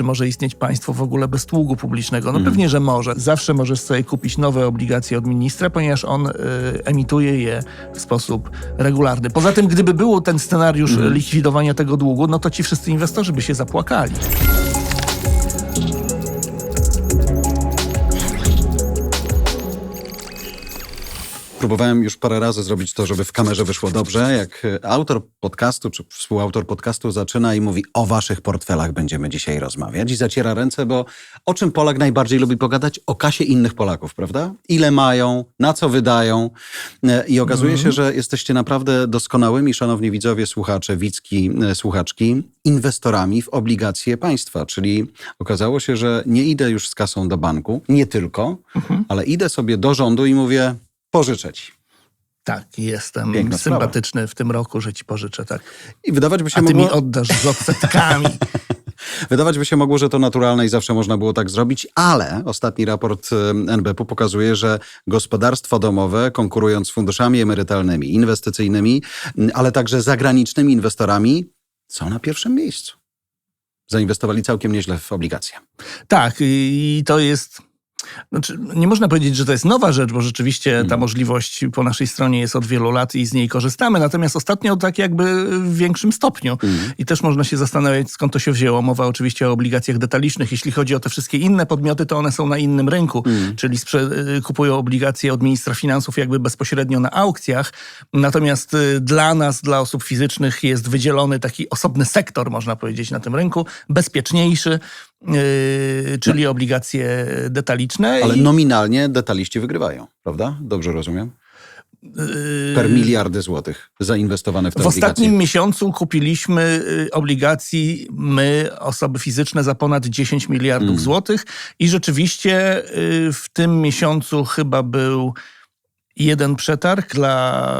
czy może istnieć państwo w ogóle bez długu publicznego. No pewnie, że może. Zawsze możesz sobie kupić nowe obligacje od ministra, ponieważ on y, emituje je w sposób regularny. Poza tym, gdyby był ten scenariusz Mhm. likwidowania tego długu, no to ci wszyscy inwestorzy by się zapłakali. Próbowałem już parę razy zrobić to, żeby w kamerze wyszło dobrze. Jak e, autor podcastu czy współautor podcastu zaczyna i mówi o waszych portfelach będziemy dzisiaj rozmawiać i zaciera ręce, bo o czym Polak najbardziej lubi pogadać? O kasie innych Polaków, prawda? Ile mają, na co wydają. E, I okazuje się, że jesteście naprawdę doskonałymi, szanowni widzowie, słuchacze, widzki, e, słuchaczki, inwestorami w obligacje państwa. Czyli okazało się, że nie idę już z kasą do banku, nie tylko, ale idę sobie do rządu i mówię pożyczę ci. Tak, jestem Piękna sympatyczny w tym roku, że ci pożyczę, tak. I wydawać by się A ty mogło, mi oddasz z odsetkami. wydawać by się mogło, że to naturalne i zawsze można było tak zrobić, ale ostatni raport e, NBP pokazuje, że gospodarstwa domowe, konkurując z funduszami emerytalnymi, inwestycyjnymi, m, ale także zagranicznymi inwestorami, są na pierwszym miejscu. Zainwestowali całkiem nieźle w obligacje. Tak, i to jest. Znaczy, nie można powiedzieć, że to jest nowa rzecz, bo rzeczywiście ta możliwość po naszej stronie jest od wielu lat i z niej korzystamy. Natomiast ostatnio tak jakby w większym stopniu. I też można się zastanawiać, skąd to się wzięło. Mowa oczywiście o obligacjach detalicznych. Jeśli chodzi o te wszystkie inne podmioty, to one są na innym rynku, czyli sprze- y, kupują obligacje od ministra finansów jakby bezpośrednio na aukcjach. Natomiast y, dla nas, dla osób fizycznych jest wydzielony taki osobny sektor, można powiedzieć, na tym rynku, bezpieczniejszy, yy, czyli obligacje detaliczne. Ale i, nominalnie detaliści wygrywają, prawda? Dobrze rozumiem? Per miliardy złotych zainwestowane w te w obligacje. ostatnim miesiącu kupiliśmy y, obligacji my, osoby fizyczne, za ponad 10 miliardów Mm. złotych i rzeczywiście y, w tym miesiącu chyba był jeden przetarg dla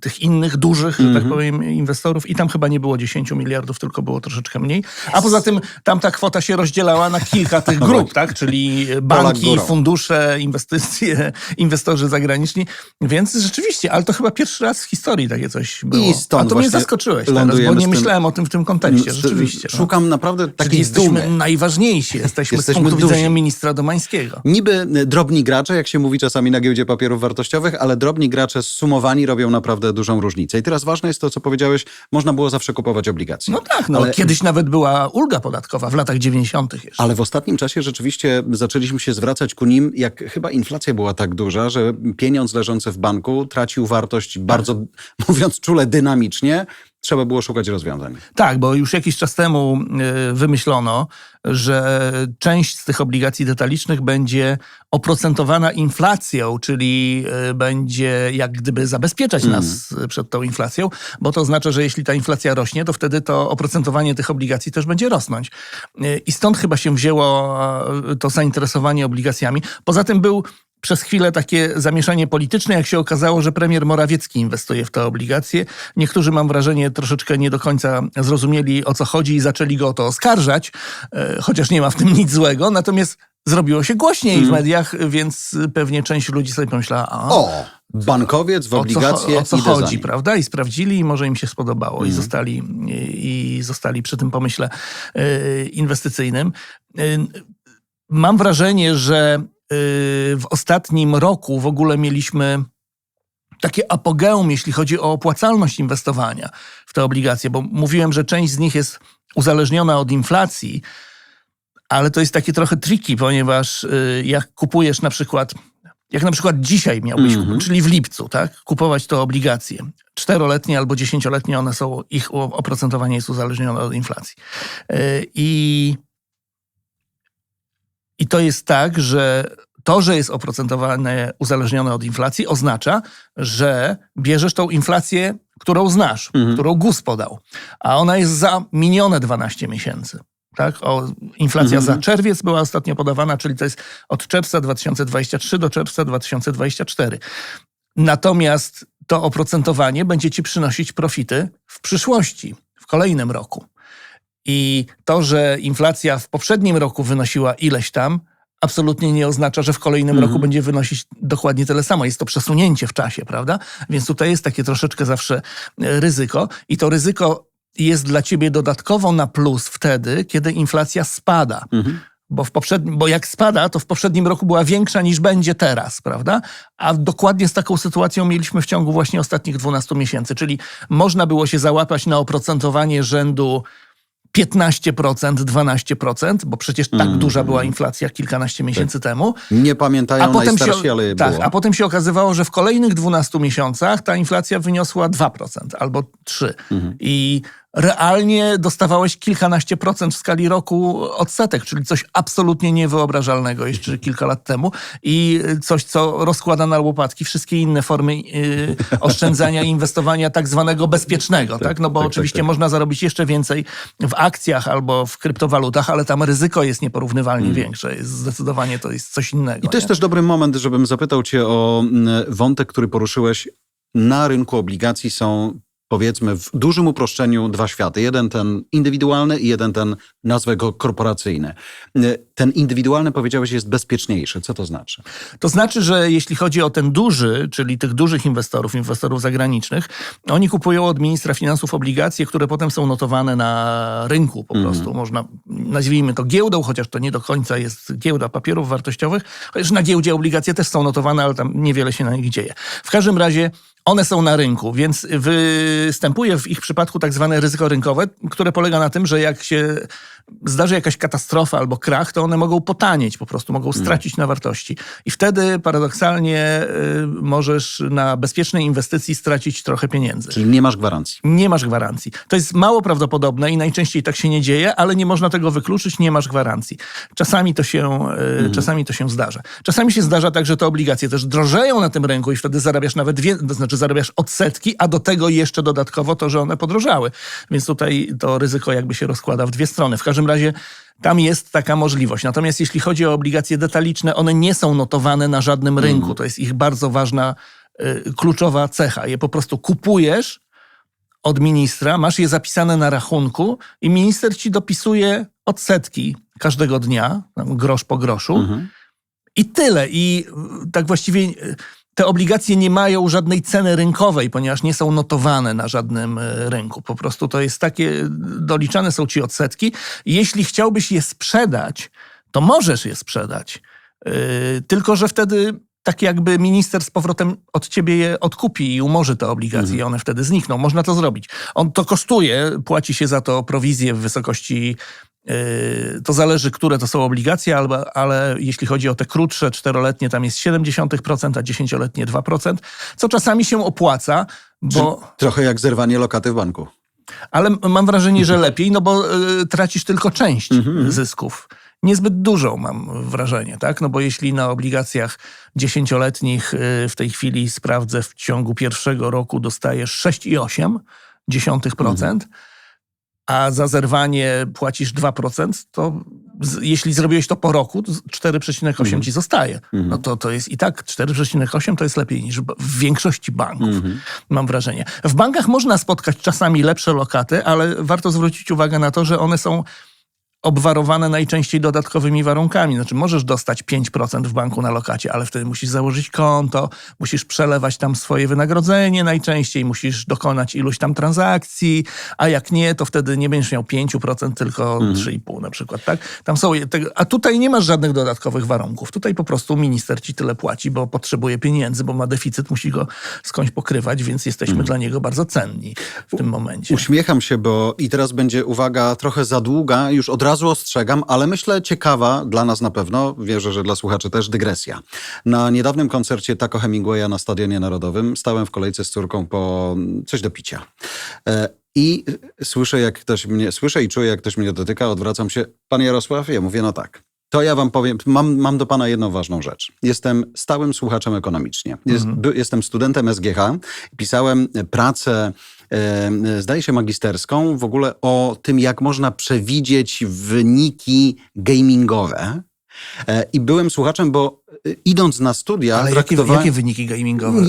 tych innych dużych, że Mhm. tak powiem, inwestorów i tam chyba nie było 10 miliardów, tylko było troszeczkę mniej. A poza tym tam ta kwota się rozdzielała na kilka tych grup, tak? Czyli banki, fundusze, inwestycje, inwestorzy zagraniczni. Więc rzeczywiście, ale to chyba pierwszy raz w historii takie coś było. I stąd A to mnie zaskoczyłeś teraz, bo nie myślałem o tym w tym kontekście, rzeczywiście. no. Szukam naprawdę Czyli takiej jesteśmy dumy. najważniejsi, jesteśmy, Jesteśmy z punktu duzi. widzenia ministra Domańskiego. Niby y, drobni gracze, jak się mówi czasami na giełdzie papierów wartościowych, ale drobni gracze zsumowani robią naprawdę dużą różnicę. I teraz ważne jest to, co powiedziałeś, można było zawsze kupować obligacje. No tak, no Ale- kiedyś nawet była ulga podatkowa w latach 90. jeszcze. Ale w ostatnim czasie rzeczywiście zaczęliśmy się zwracać ku nim, jak chyba inflacja była tak duża, że pieniądz leżący w banku tracił wartość bardzo, mówiąc czule, dynamicznie. Trzeba było szukać rozwiązań. Tak, bo już jakiś czas temu y, wymyślono, że część z tych obligacji detalicznych będzie oprocentowana inflacją, czyli y, będzie jak gdyby zabezpieczać nas przed tą inflacją, bo to oznacza, że jeśli ta inflacja rośnie, to wtedy to oprocentowanie tych obligacji też będzie rosnąć. Y, I stąd chyba się wzięło to zainteresowanie obligacjami. Poza tym był przez chwilę takie zamieszanie polityczne, jak się okazało, że premier Morawiecki inwestuje w te obligacje. Niektórzy, mam wrażenie, troszeczkę nie do końca zrozumieli, o co chodzi i zaczęli go o to oskarżać, e, chociaż nie ma w tym nic złego. Natomiast zrobiło się głośniej w mediach, więc pewnie część ludzi sobie pomyślała, O! Bankowiec w o co, obligacje o co idę za chodzi, prawda? I sprawdzili i może im się spodobało i, zostali, i, zostali przy tym pomyśle e, inwestycyjnym. E, Mam wrażenie, że w ostatnim roku w ogóle mieliśmy takie apogeum, jeśli chodzi o opłacalność inwestowania w te obligacje, bo mówiłem, że część z nich jest uzależniona od inflacji, ale to jest takie trochę tricky, ponieważ y, jak kupujesz na przykład, jak na przykład dzisiaj miałbyś, czyli w lipcu, tak, kupować te obligacje, czteroletnie albo dziesięcioletnie, one są, ich oprocentowanie jest uzależnione od inflacji. Y, I i to jest tak, że to, że jest oprocentowane uzależnione od inflacji, oznacza, że bierzesz tą inflację, którą znasz, którą GUS podał, a ona jest za minione 12 miesięcy. Tak? O, inflacja za czerwiec była ostatnio podawana, czyli to jest od czerwca 2023 do czerwca 2024. Natomiast to oprocentowanie będzie ci przynosić profity w przyszłości, w kolejnym roku. I to, że inflacja w poprzednim roku wynosiła ileś tam, absolutnie nie oznacza, że w kolejnym roku będzie wynosić dokładnie tyle samo. Jest to przesunięcie w czasie, prawda? Więc tutaj jest takie troszeczkę zawsze e, ryzyko. I to ryzyko jest dla ciebie dodatkowo na plus wtedy, kiedy inflacja spada. Mhm. Bo, w poprzednim, bo jak spada, to w poprzednim roku była większa niż będzie teraz, prawda? A dokładnie z taką sytuacją mieliśmy w ciągu właśnie ostatnich 12 miesięcy, czyli można było się załapać na oprocentowanie rzędu 15%, 12%, bo przecież tak Mhm. duża była inflacja kilkanaście miesięcy temu. Nie pamiętają A potem, się, najstarsi, ale tak, było. a potem się okazywało, że w kolejnych 12 miesiącach ta inflacja wyniosła 2% albo 3%. Mhm. I realnie dostawałeś kilkanaście procent w skali roku odsetek, czyli coś absolutnie niewyobrażalnego jeszcze kilka lat temu i coś, co rozkłada na łopatki wszystkie inne formy y, oszczędzania i inwestowania tak zwanego bezpiecznego, tak? No bo tak, tak, oczywiście tak. można zarobić jeszcze więcej w akcjach albo w kryptowalutach, ale tam ryzyko jest nieporównywalnie większe. Jest zdecydowanie to jest coś innego. Mm. I to jest nie? też dobry moment, żebym zapytał cię o mm, wątek, który poruszyłeś. Na rynku obligacji są, powiedzmy, w dużym uproszczeniu dwa światy. Jeden ten indywidualny i jeden ten, nazwę go korporacyjny. Ten indywidualny, powiedziałeś, jest bezpieczniejszy. Co to znaczy? To znaczy, że jeśli chodzi o ten duży, czyli tych dużych inwestorów, inwestorów zagranicznych, oni kupują od ministra finansów obligacje, które potem są notowane na rynku po prostu. Można, nazwijmy to giełdą, chociaż to nie do końca jest giełda papierów wartościowych, chociaż na giełdzie obligacje też są notowane, ale tam niewiele się na nich dzieje. W każdym razie one są na rynku, więc występuje w ich przypadku tak zwane ryzyko rynkowe, które polega na tym, że jak się zdarzy jakaś katastrofa albo krach, to one mogą potanieć, po prostu mogą stracić na wartości. I wtedy paradoksalnie y, możesz na bezpiecznej inwestycji stracić trochę pieniędzy. Czyli nie masz gwarancji. Nie masz gwarancji. To jest mało prawdopodobne i najczęściej tak się nie dzieje, ale nie można tego wykluczyć, nie masz gwarancji. Czasami to się, y, czasami to się zdarza. Czasami się zdarza tak, że te obligacje też drożeją na tym rynku i wtedy zarabiasz nawet, wie, to znaczy zarabiasz odsetki, a do tego jeszcze dodatkowo to, że one podrożały. Więc tutaj to ryzyko jakby się rozkłada w dwie strony. W każdym razie tam jest taka możliwość. Natomiast jeśli chodzi o obligacje detaliczne, one nie są notowane na żadnym rynku. To jest ich bardzo ważna, y, kluczowa cecha. Je po prostu kupujesz od ministra, masz je zapisane na rachunku i minister ci dopisuje odsetki każdego dnia, grosz po groszu. Mhm. I tyle. I tak właściwie y, te obligacje nie mają żadnej ceny rynkowej, ponieważ nie są notowane na żadnym y, rynku. Po prostu to jest takie, doliczane są ci odsetki. Jeśli chciałbyś je sprzedać, to możesz je sprzedać. Yy, tylko, że wtedy tak jakby minister z powrotem od ciebie je odkupi i umorzy te obligacje i one wtedy znikną. Można to zrobić. On to kosztuje, płaci się za to prowizję w wysokości To zależy, które to są obligacje, ale, ale jeśli chodzi o te krótsze, czteroletnie, tam jest 0,7%, a dziesięcioletnie 2%, co czasami się opłaca, bo, Trochę jak zerwanie lokaty w banku. ale mam wrażenie, że lepiej, no bo y, tracisz tylko część zysków. Niezbyt dużą mam wrażenie, tak? No bo jeśli na obligacjach dziesięcioletnich y, w tej chwili sprawdzę w ciągu pierwszego roku dostajesz 6,8%, a za zerwanie płacisz 2%, to z, jeśli zrobiłeś to po roku, to z- 4,8 ci zostaje. No to, to jest i tak 4,8 to jest lepiej niż w większości banków, mam wrażenie. W bankach można spotkać czasami lepsze lokaty, ale warto zwrócić uwagę na to, że one są obwarowane najczęściej dodatkowymi warunkami. Znaczy możesz dostać 5% w banku na lokacie, ale wtedy musisz założyć konto, musisz przelewać tam swoje wynagrodzenie najczęściej, musisz dokonać iluś tam transakcji, a jak nie, to wtedy nie będziesz miał 5%, tylko 3,5% na przykład, tak? Tam są, a tutaj nie masz żadnych dodatkowych warunków. Tutaj po prostu minister ci tyle płaci, bo potrzebuje pieniędzy, bo ma deficyt, musi go skądś pokrywać, więc jesteśmy dla niego bardzo cenni w tym momencie. Uśmiecham się, bo i teraz będzie uwaga trochę za długa, już od razu ostrzegam, ale myślę ciekawa dla nas na pewno, wierzę, że dla słuchaczy też, dygresja. Na niedawnym koncercie Taco Hemingwaya na Stadionie Narodowym stałem w kolejce z córką po mm, coś do picia. E, I słyszę, jak ktoś mnie, słyszę i czuję, jak ktoś mnie dotyka, odwracam się. Pan Jarosław? Ja mówię, no tak. To ja wam powiem, mam, mam do pana jedną ważną rzecz. Jestem stałym słuchaczem ekonomicznie. Jest, by, jestem studentem SGH. Pisałem pracę, zdaje się magisterską, w ogóle o tym, jak można przewidzieć wyniki gamingowe. E, I byłem słuchaczem, bo e, idąc na studia, Ale jakie, traktowałem- jakie wyniki gamingowe?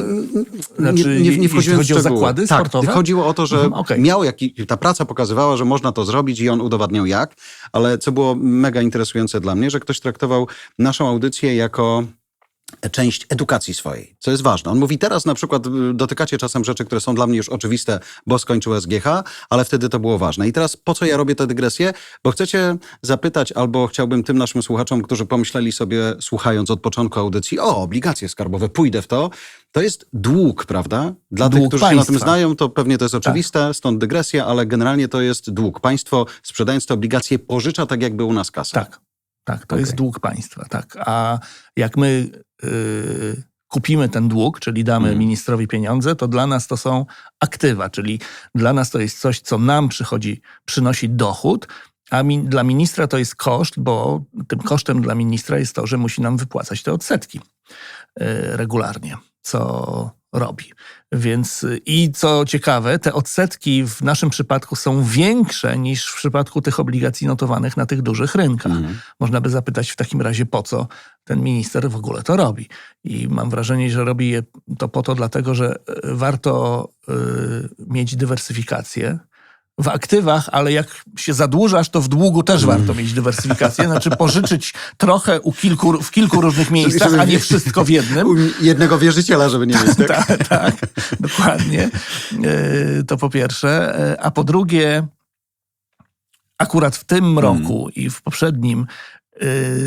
Znaczy, nie, nie, nie wchodziłem chodzi o zakłady tak, sportowe? chodziło o to, że Mhm, okej. miał ta praca pokazywała, że można to zrobić i on udowadniał jak, ale co było mega interesujące dla mnie, że ktoś traktował naszą audycję jako część edukacji swojej, co jest ważne. On mówi teraz na przykład, y, dotykacie czasem rzeczy, które są dla mnie już oczywiste, bo skończył SGH, ale wtedy to było ważne. I teraz po co ja robię tę dygresję? Bo chcecie zapytać, albo chciałbym tym naszym słuchaczom, którzy pomyśleli sobie, słuchając od początku audycji, o, obligacje skarbowe, pójdę w to, to jest dług, prawda? Dla tych, Dług którzy się na tym państwa. znają, to pewnie to jest oczywiste, stąd dygresja, ale generalnie to jest dług. Państwo, sprzedając te obligacje, pożycza tak jakby u nas kasę. Tak, tak, to Okej. jest dług państwa, tak. A jak my y, kupimy ten dług, czyli damy Mhm. ministrowi pieniądze, to dla nas to są aktywa, czyli dla nas to jest coś, co nam przychodzi, przynosi dochód, a mi, dla ministra to jest koszt, bo tym kosztem dla ministra jest to, że musi nam wypłacać te odsetki y, regularnie, co robi. Więc y, i co ciekawe, te odsetki w naszym przypadku są większe niż w przypadku tych obligacji notowanych na tych dużych rynkach. Mhm. Można by zapytać w takim razie, po co ten minister w ogóle to robi. I mam wrażenie, że robi je to po to, dlatego że e, warto y, mieć dywersyfikację w aktywach, ale jak się zadłużasz, to w długu też warto mieć dywersyfikację. Znaczy pożyczyć trochę u kilku, w kilku różnych miejscach, a nie wszystko w jednym. U jednego wierzyciela, żeby nie mieć, tak? Tak, tak, dokładnie. E, To po pierwsze. E, A po drugie, akurat w tym roku i w poprzednim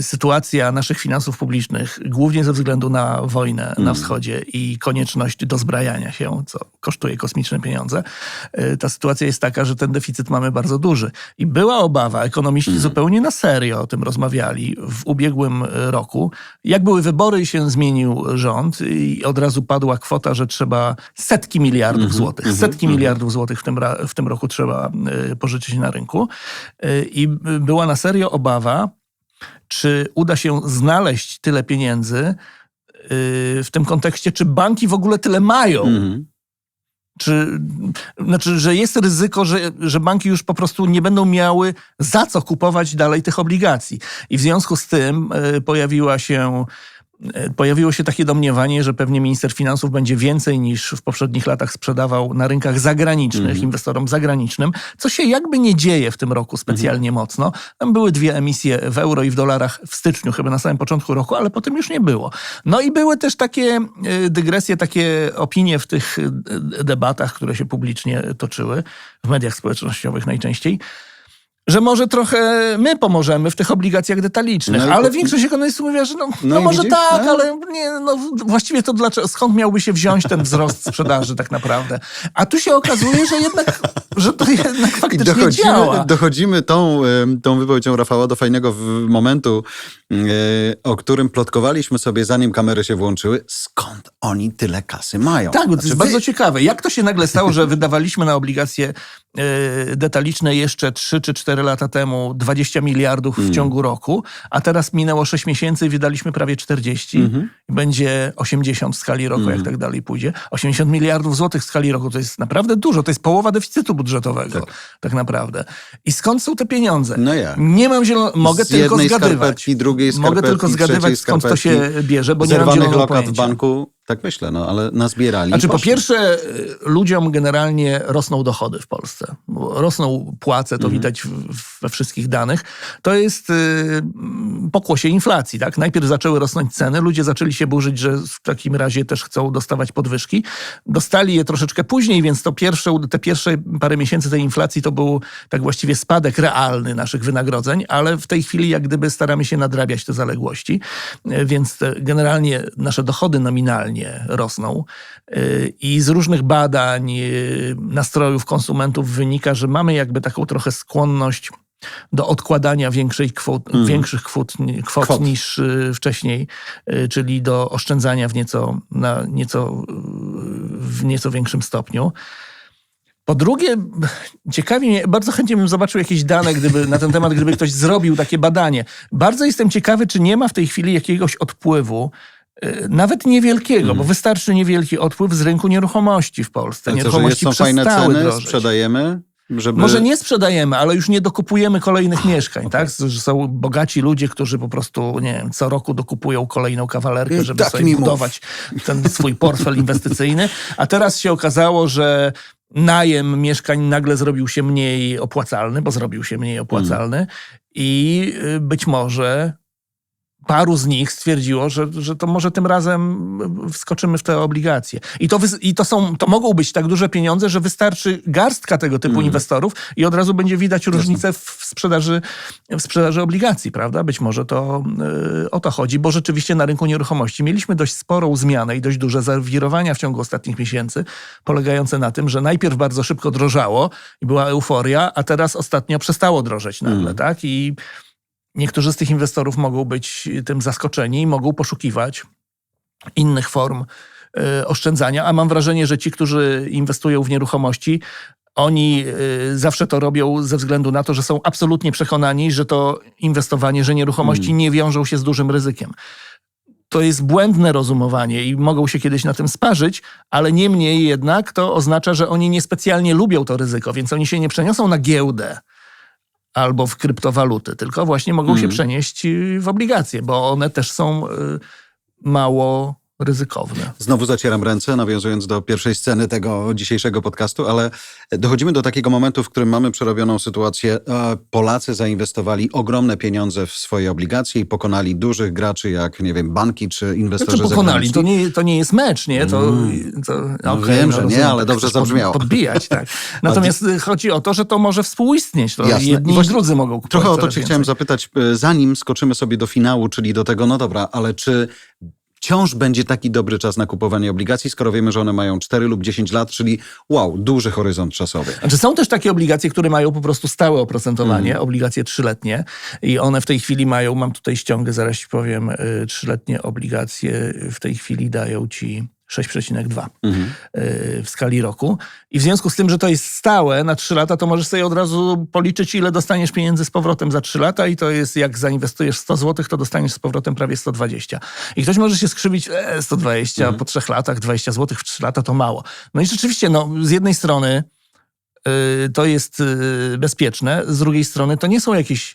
sytuacja naszych finansów publicznych, głównie ze względu na wojnę na wschodzie i konieczność dozbrajania się, co kosztuje kosmiczne pieniądze, e, ta sytuacja jest taka, że ten deficyt mamy bardzo duży. I była obawa, ekonomiści zupełnie na serio o tym rozmawiali w ubiegłym e, roku. Jak były wybory i się zmienił rząd i od razu padła kwota, że trzeba setki miliardów złotych, setki miliardów złotych w tym, w tym roku trzeba pożyczyć na rynku. I była na serio obawa, czy uda się znaleźć tyle pieniędzy y, w tym kontekście, czy banki w ogóle tyle mają. Mhm. Czy, znaczy, że jest ryzyko, że, że banki już po prostu nie będą miały za co kupować dalej tych obligacji. I w związku z tym y, pojawiła się, pojawiło się takie domniewanie, że pewnie minister finansów będzie więcej niż w poprzednich latach sprzedawał na rynkach zagranicznych, inwestorom zagranicznym, co się jakby nie dzieje w tym roku specjalnie mocno. Tam były dwie emisje w euro i w dolarach w styczniu, chyba na samym początku roku, ale potem już nie było. No i były też takie y, dygresje, takie opinie w tych y, debatach, które się publicznie toczyły, w mediach społecznościowych najczęściej, że może trochę my pomożemy w tych obligacjach detalicznych, No ale po- większość ekonomistów mówi, że no, no, No może widzisz, tak, no. ale nie, no, właściwie to dlaczego, skąd miałby się wziąć ten wzrost sprzedaży tak naprawdę? A tu się okazuje, że jednak, że to jednak faktycznie dochodzimy, działa. dochodzimy tą, tą wypowiedzią Rafała do fajnego momentu, e, o którym plotkowaliśmy sobie, zanim kamery się włączyły. Skąd oni tyle kasy mają? Tak, bo to Znaczy, jest wy- bardzo ciekawe. Jak to się nagle stało, że wydawaliśmy na obligacje detaliczne jeszcze 3 czy 4 lata temu 20 miliardów Mm. w ciągu roku, a teraz minęło 6 miesięcy i wydaliśmy prawie 40 Mhm. i będzie 80 w skali roku, jak tak dalej pójdzie. 80 miliardów złotych w skali roku to jest naprawdę dużo, to jest połowa deficytu budżetowego tak, naprawdę. I skąd są te pieniądze? No jak? Nie mam zielonego, mogę Z tylko zgadywać. drugiej Mogę tylko zgadywać, skąd to się bierze, bo nie mam zielonego lokat pojęcia. w banku, tak myślę, no ale nazbierali. Znaczy, po pierwsze, y, ludziom generalnie rosną dochody w Polsce. Rosną płace, to widać w, we wszystkich danych. To jest y, pokłosie inflacji. Tak? Najpierw zaczęły rosnąć ceny, ludzie zaczęli się burzyć, że w takim razie też chcą dostawać podwyżki. Dostali je troszeczkę później, więc to pierwsze, te pierwsze parę miesięcy tej inflacji to był tak właściwie spadek realny naszych wynagrodzeń, ale w tej chwili jak gdyby staramy się nadrabiać te zaległości, Y, więc te, generalnie nasze dochody rosną Y, i z różnych badań, y, nastrojów konsumentów wynika, że mamy jakby taką trochę skłonność do odkładania większej kwot, większych kwot, kwot, Kwot. niż y, wcześniej, y, czyli do oszczędzania w nieco, na nieco, y, w nieco większym stopniu. Po drugie, ciekawi mnie, bardzo chętnie bym zobaczył jakieś dane gdyby, na ten temat, gdyby ktoś zrobił takie badanie. Bardzo jestem ciekawy, czy nie ma w tej chwili jakiegoś odpływu, nawet niewielkiego, bo wystarczy niewielki odpływ z rynku nieruchomości w Polsce. Ale co, że jest, Nieruchomości są fajne ceny, drożeć. sprzedajemy, żeby... Może nie sprzedajemy, ale już nie dokupujemy kolejnych mieszkań, tak? Że są bogaci ludzie, którzy po prostu, nie wiem, co roku dokupują kolejną kawalerkę, I żeby tak sobie mi mów. budować ten swój portfel inwestycyjny. A teraz się okazało, że najem mieszkań nagle zrobił się mniej opłacalny, bo zrobił się mniej opłacalny i y, być może paru z nich stwierdziło, że, że to może tym razem wskoczymy w te obligacje. I, to, i to, są, to mogą być tak duże pieniądze, że wystarczy garstka tego typu inwestorów i od razu będzie widać różnicę w sprzedaży, w sprzedaży obligacji, prawda? Być może to y, o to chodzi, bo rzeczywiście na rynku nieruchomości mieliśmy dość sporą zmianę i dość duże zawirowania w ciągu ostatnich miesięcy, polegające na tym, że najpierw bardzo szybko drożało i była euforia, a teraz ostatnio przestało drożeć nagle, tak? I niektórzy z tych inwestorów mogą być tym zaskoczeni i mogą poszukiwać innych form y, oszczędzania, a mam wrażenie, że ci, którzy inwestują w nieruchomości, oni y, zawsze to robią ze względu na to, że są absolutnie przekonani, że to inwestowanie, że nieruchomości nie wiążą się z dużym ryzykiem. To jest błędne rozumowanie i mogą się kiedyś na tym sparzyć, ale niemniej jednak to oznacza, że oni niespecjalnie lubią to ryzyko, więc oni się nie przeniosą na giełdę albo w kryptowaluty, tylko właśnie mogą się przenieść y, w obligacje, bo one też są y, mało ryzykowne. Znowu zacieram ręce, nawiązując do pierwszej sceny tego dzisiejszego podcastu, ale dochodzimy do takiego momentu, w którym mamy przerobioną sytuację. E, Polacy zainwestowali ogromne pieniądze w swoje obligacje i pokonali dużych graczy, jak, nie wiem, banki czy inwestorzy Znaczy pokonali, to nie, to nie jest mecz, nie? To, to, No okej, wiem, że nie, ale dobrze zabrzmiało. Podbijać, tak. Natomiast y, chodzi o to, że to może współistnieć. To Jasne. jedni I drudzy mogą kupować Trochę o to cię więcej. chciałem zapytać, e, zanim skoczymy sobie do finału, czyli do tego, no dobra, ale czy wciąż będzie taki dobry czas na kupowanie obligacji, skoro wiemy, że one mają 4 lub 10 lat, czyli wow, duży horyzont czasowy. Znaczy są też takie obligacje, które mają po prostu stałe oprocentowanie, Mhm. obligacje trzyletnie i one w tej chwili mają, mam tutaj ściągę, zaraz ci powiem, y, trzyletnie obligacje w tej chwili dają ci 6,2 Mhm. y, w skali roku. I w związku z tym, że to jest stałe na 3 lata, to możesz sobie od razu policzyć, ile dostaniesz pieniędzy z powrotem za 3 lata i to jest, jak zainwestujesz 100 zł, to dostaniesz z powrotem prawie 120. I ktoś może się skrzywić, e, 120 po 3 latach, 20 zł w 3 lata to mało. No i rzeczywiście, no, z jednej strony y, to jest y, bezpieczne, z drugiej strony to nie są jakieś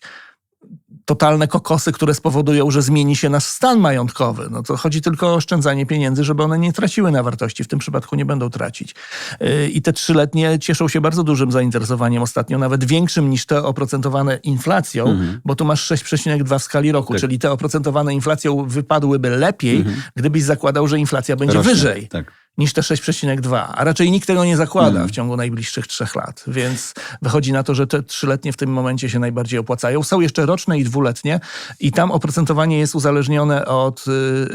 totalne kokosy, które spowodują, że zmieni się nasz stan majątkowy. No to chodzi tylko o oszczędzanie pieniędzy, żeby one nie traciły na wartości. W tym przypadku nie będą tracić. Yy, I te trzyletnie cieszą się bardzo dużym zainteresowaniem ostatnio, nawet większym niż te oprocentowane inflacją, bo tu masz 6,2 w skali roku, Tak. czyli te oprocentowane inflacją wypadłyby lepiej, gdybyś zakładał, że inflacja będzie Rośnie, wyżej Tak. Niż te 6,2, a raczej nikt tego nie zakłada Mhm. w ciągu najbliższych trzech lat. Więc wychodzi na to, że te trzyletnie w tym momencie się najbardziej opłacają. Są jeszcze roczne i dwuletnie i tam oprocentowanie jest uzależnione od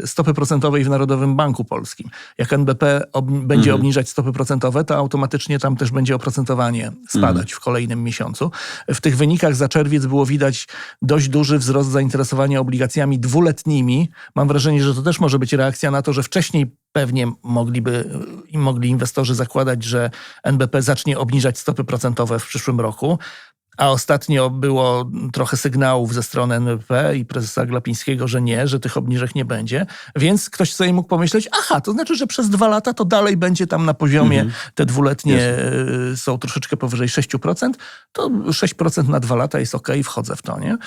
y, stopy procentowej w Narodowym Banku Polskim. Jak NBP ob będzie Mhm. obniżać stopy procentowe, to automatycznie tam też będzie oprocentowanie spadać Mhm. w kolejnym miesiącu. W tych wynikach za czerwiec było widać dość duży wzrost zainteresowania obligacjami dwuletnimi. Mam wrażenie, że to też może być reakcja na to, że wcześniej pewnie mogliby, mogli inwestorzy zakładać, że NBP zacznie obniżać stopy procentowe w przyszłym roku. A ostatnio było trochę sygnałów ze strony NBP i prezesa Glapińskiego, że nie, że tych obniżek nie będzie. Więc ktoś sobie mógł pomyśleć, aha, to znaczy, że przez dwa lata to dalej będzie tam na poziomie, te dwuletnie y, są troszeczkę powyżej 6%, to 6% na dwa lata jest ok, wchodzę w to, nie?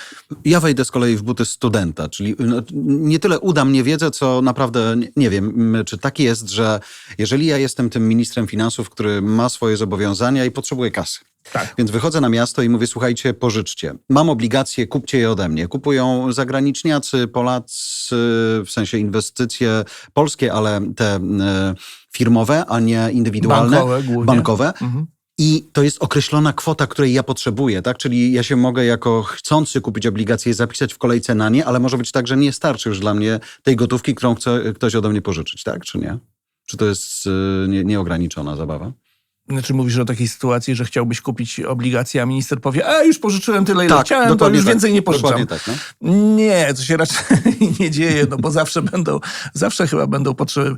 Ja wejdę z kolei w buty studenta, czyli no, nie tyle uda mnie wiedzę, co naprawdę nie, wiem, czy tak jest, że jeżeli ja jestem tym ministrem finansów, który ma swoje zobowiązania i potrzebuje kasy, Tak. Więc wychodzę na miasto i mówię, słuchajcie, pożyczcie. Mam obligacje, kupcie je ode mnie. Kupują zagraniczniacy, Polacy, w sensie inwestycje polskie, ale te e, firmowe, a nie indywidualne. Bankowe głównie. Bankowe. Mhm. I to jest określona kwota, której ja potrzebuję, tak? Czyli ja się mogę jako chcący kupić obligacje zapisać w kolejce na nie, ale może być tak, że nie starczy już dla mnie tej gotówki, którą chce ktoś ode mnie pożyczyć, tak? Czy nie? Czy to jest nie, nieograniczona zabawa? Znaczy mówisz o takiej sytuacji, że chciałbyś kupić obligacje, a minister powie, a już pożyczyłem tyle, ile Tak, chciałem, to już tak. więcej nie pożyczam. Tak, no. Nie, to się raczej nie dzieje, no bo zawsze będą, zawsze chyba będą potrzeby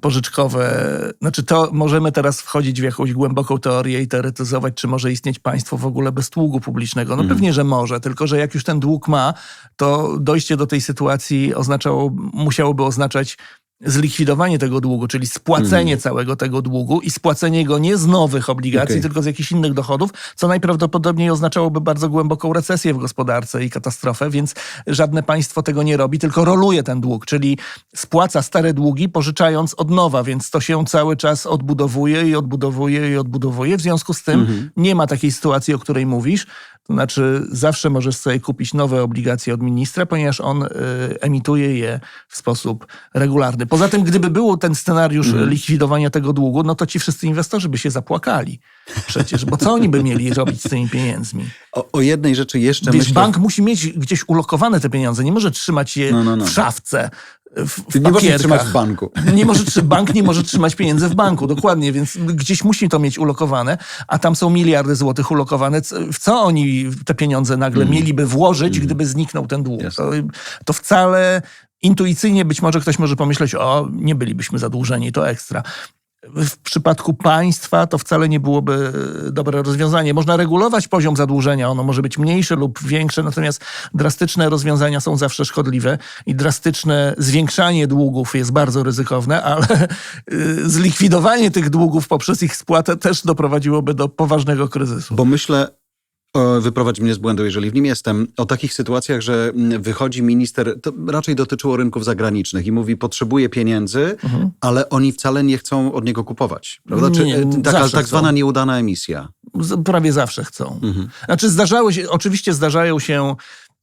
pożyczkowe. Znaczy to możemy teraz wchodzić w jakąś głęboką teorię i teoretyzować, czy może istnieć państwo w ogóle bez długu publicznego. No Mhm. pewnie, że może, tylko że jak już ten dług ma, to dojście do tej sytuacji oznaczało, musiałoby oznaczać zlikwidowanie tego długu, czyli spłacenie Mhm. całego tego długu i spłacenie go nie z nowych obligacji, Okej. tylko z jakichś innych dochodów, co najprawdopodobniej oznaczałoby bardzo głęboką recesję w gospodarce i katastrofę, więc żadne państwo tego nie robi, tylko roluje ten dług, czyli spłaca stare długi, pożyczając od nowa, więc to się cały czas odbudowuje i odbudowuje i odbudowuje. W związku z tym nie ma takiej sytuacji, o której mówisz. To znaczy, zawsze możesz sobie kupić nowe obligacje od ministra, ponieważ on y, emituje je w sposób regularny. Poza tym, gdyby był ten scenariusz Mhm. likwidowania tego długu, no to ci wszyscy inwestorzy by się zapłakali. Przecież, bo co oni by mieli robić z tymi pieniędzmi? O, o jednej rzeczy jeszcze Wiesz, myślę... bank musi mieć gdzieś ulokowane te pieniądze, nie może trzymać je No, no, no. w szafce. W, nie papierkach. trzymać w banku. Nie może, bank nie może trzymać pieniędzy w banku, dokładnie, więc gdzieś musi to mieć ulokowane, a tam są miliardy złotych ulokowane. W co oni te pieniądze nagle mieliby włożyć, gdyby zniknął ten dług? To, to wcale intuicyjnie być może ktoś może pomyśleć, o, nie bylibyśmy zadłużeni, to ekstra. W przypadku państwa to wcale nie byłoby dobre rozwiązanie. Można regulować poziom zadłużenia, ono może być mniejsze lub większe, natomiast drastyczne rozwiązania są zawsze szkodliwe i drastyczne zwiększanie długów jest bardzo ryzykowne, ale y, zlikwidowanie tych długów poprzez ich spłatę też doprowadziłoby do poważnego kryzysu. Bo myślę, wyprowadź mnie z błędu, jeżeli w nim jestem, o takich sytuacjach, że mm, wychodzi minister, to raczej dotyczyło rynków zagranicznych i mówi, potrzebuje pieniędzy, ale oni wcale nie chcą od niego kupować. Prawda? Czy Nie, e, taka tak chcą. zwana nieudana emisja. Prawie zawsze chcą. Mhm. Znaczy zdarzały się, oczywiście zdarzają się,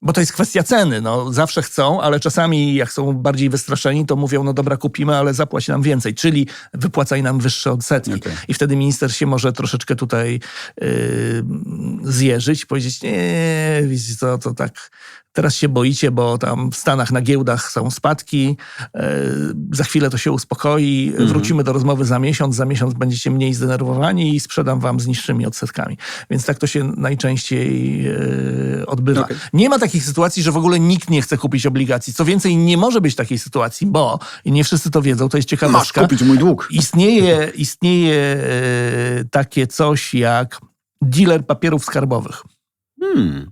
bo to jest kwestia ceny, no zawsze chcą, ale czasami jak są bardziej wystraszeni, to mówią, no dobra, kupimy, ale zapłać nam więcej, czyli wypłacaj nam wyższe odsetki. Okej. I wtedy minister się może troszeczkę tutaj yy, zjeżyć, powiedzieć, nie, widzicie co, to tak, teraz się boicie, bo tam w Stanach na giełdach są spadki, yy, za chwilę to się uspokoi, wrócimy do rozmowy za miesiąc, za miesiąc będziecie mniej zdenerwowani i sprzedam wam z niższymi odsetkami. Więc tak to się najczęściej yy, odbywa. Okej. Nie ma takich sytuacji, że w ogóle nikt nie chce kupić obligacji. Co więcej, nie może być takiej sytuacji, bo, i nie wszyscy to wiedzą, to jest Masz ciekawostka, kupić mój dług. istnieje, istnieje e, takie coś jak dealer papierów skarbowych. Hmm.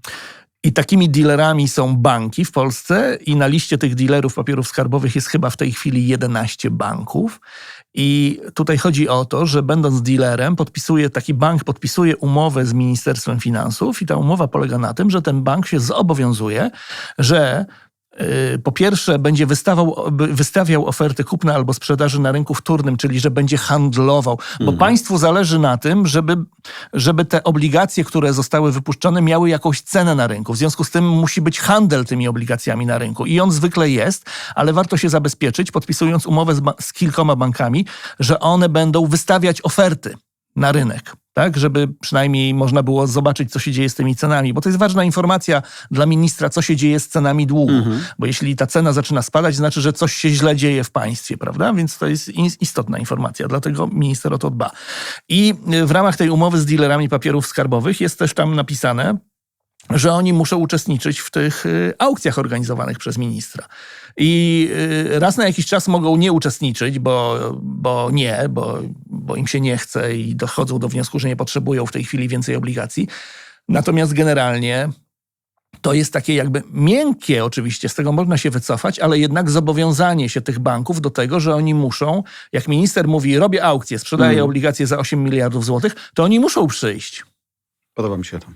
I takimi dealerami są banki w Polsce i na liście tych dealerów papierów skarbowych jest chyba w tej chwili 11 banków. I tutaj chodzi o to, że będąc dealerem, podpisuje, taki bank podpisuje umowę z Ministerstwem Finansów i ta umowa polega na tym, że ten bank się zobowiązuje, że po pierwsze będzie wystawał, wystawiał oferty kupna albo sprzedaży na rynku wtórnym, czyli że będzie handlował, bo państwu zależy na tym, żeby, żeby te obligacje, które zostały wypuszczone, miały jakąś cenę na rynku. W związku z tym musi być handel tymi obligacjami na rynku i on zwykle jest, ale warto się zabezpieczyć, podpisując umowę z, z kilkoma bankami, że one będą wystawiać oferty na rynek. Tak, żeby przynajmniej można było zobaczyć, co się dzieje z tymi cenami, bo to jest ważna informacja dla ministra, co się dzieje z cenami długu. Bo jeśli ta cena zaczyna spadać, znaczy, że coś się źle dzieje w państwie, prawda? Więc to jest istotna informacja, dlatego minister o to dba. I y, w ramach tej umowy z dealerami papierów skarbowych jest też tam napisane, że oni muszą uczestniczyć w tych y, aukcjach organizowanych przez ministra. I y, raz na jakiś czas mogą nie uczestniczyć, bo, bo nie, bo, bo im się nie chce i dochodzą do wniosku, że nie potrzebują w tej chwili więcej obligacji. Natomiast generalnie to jest takie jakby miękkie, oczywiście, z tego można się wycofać, ale jednak zobowiązanie się tych banków do tego, że oni muszą, jak minister mówi, robię aukcję, sprzedaję Mhm. obligacje za 8 miliardów złotych, to oni muszą przyjść. Podoba mi się to.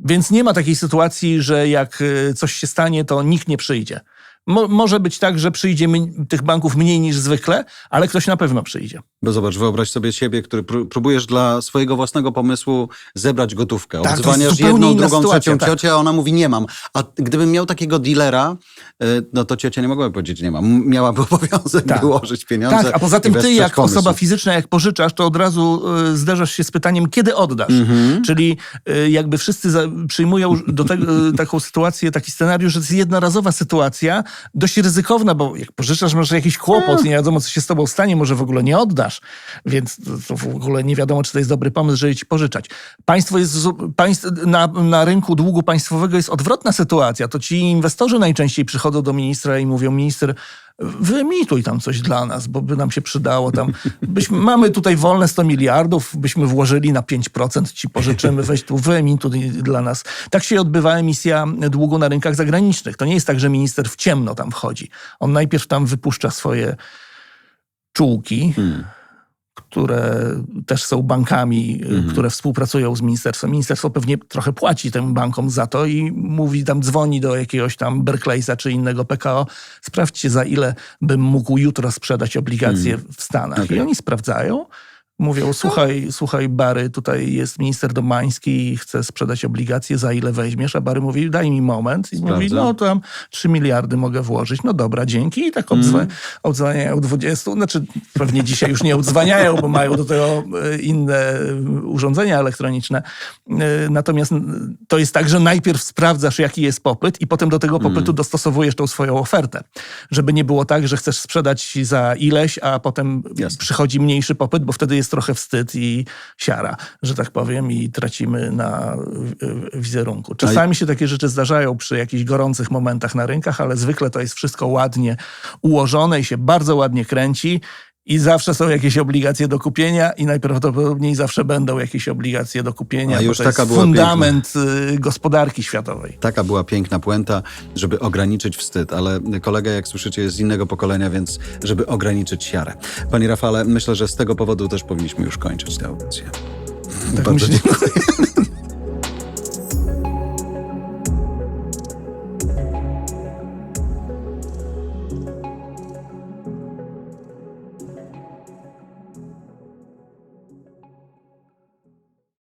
Więc nie ma takiej sytuacji, że jak y, coś się stanie, to nikt nie przyjdzie. Mo- może być tak, że przyjdzie tych banków mniej niż zwykle, ale ktoś na pewno przyjdzie. Bo zobacz, wyobraź sobie siebie, który pró- próbujesz dla swojego własnego pomysłu zebrać gotówkę. Tak, Odzwaniasz jedną, drugą, sytuacja, trzecią tak. ciocię, a ona mówi nie mam. A gdybym miał takiego dealera, y, no to ciocia nie mogłaby powiedzieć nie mam. Miałaby obowiązek Tak. wyłożyć pieniądze. Tak, a poza tym ty jak pomysł. osoba fizyczna, jak pożyczasz, to od razu y, zderzasz się z pytaniem, kiedy oddasz. Mhm. Czyli y, jakby wszyscy przyjmują do tego y, taką sytuację, taki scenariusz, że to jest jednorazowa sytuacja, dość ryzykowna, bo jak pożyczasz, masz jakiś kłopot, nie wiadomo, co się z tobą stanie, może w ogóle nie oddasz, więc to, w ogóle nie wiadomo, czy to jest dobry pomysł, żeby ci pożyczać. Państwo jest, państw, na, na rynku długu państwowego jest odwrotna sytuacja. To ci inwestorzy najczęściej przychodzą do ministra i mówią, minister, wyemituj tam coś dla nas, bo by nam się przydało tam. Byśmy, mamy tutaj wolne 100 miliardów, byśmy włożyli na 5%, ci pożyczymy, weź tu wyemituj dla nas. Tak się odbywa emisja długu na rynkach zagranicznych. To nie jest tak, że minister w ciemno tam wchodzi. On najpierw tam wypuszcza swoje czułki, które też są bankami, y, które współpracują z ministerstwem. Ministerstwo pewnie trochę płaci tym bankom za to i mówi tam, dzwoni do jakiegoś tam Berkeleysa czy innego PKO, sprawdźcie za ile bym mógł jutro sprzedać obligacje w Stanach. Okej. I oni sprawdzają, Mówią, słuchaj, słuchaj Bary, tutaj jest minister Domański i chce sprzedać obligacje, za ile weźmiesz? A Bary mówi, daj mi moment. I mówi, no tam 3 miliardy mogę włożyć. No dobra, dzięki. I tak obdzwa- obdzwaniają 20, znaczy pewnie dzisiaj już nie obdzwaniają, bo mają do tego e, inne e, urządzenia elektroniczne. E, Natomiast to jest tak, że najpierw sprawdzasz, jaki jest popyt i potem do tego popytu dostosowujesz tą swoją ofertę. Żeby nie było tak, że chcesz sprzedać za ileś, a potem Jasne. przychodzi mniejszy popyt, bo wtedy jest trochę wstyd i siara, że tak powiem, i tracimy na wizerunku. Czasami się takie rzeczy zdarzają przy jakichś gorących momentach na rynkach, ale zwykle to jest wszystko ładnie ułożone i się bardzo ładnie kręci. I zawsze są jakieś obligacje do kupienia i najprawdopodobniej zawsze będą jakieś obligacje do kupienia, A już to taka jest była fundament y, gospodarki światowej. Taka była piękna puenta, żeby ograniczyć wstyd, ale kolega, jak słyszycie, jest z innego pokolenia, więc żeby ograniczyć siarę. Panie Rafale, myślę, że z tego powodu też powinniśmy już kończyć tę audycję. Tak Bardzo myślę. dziękuję.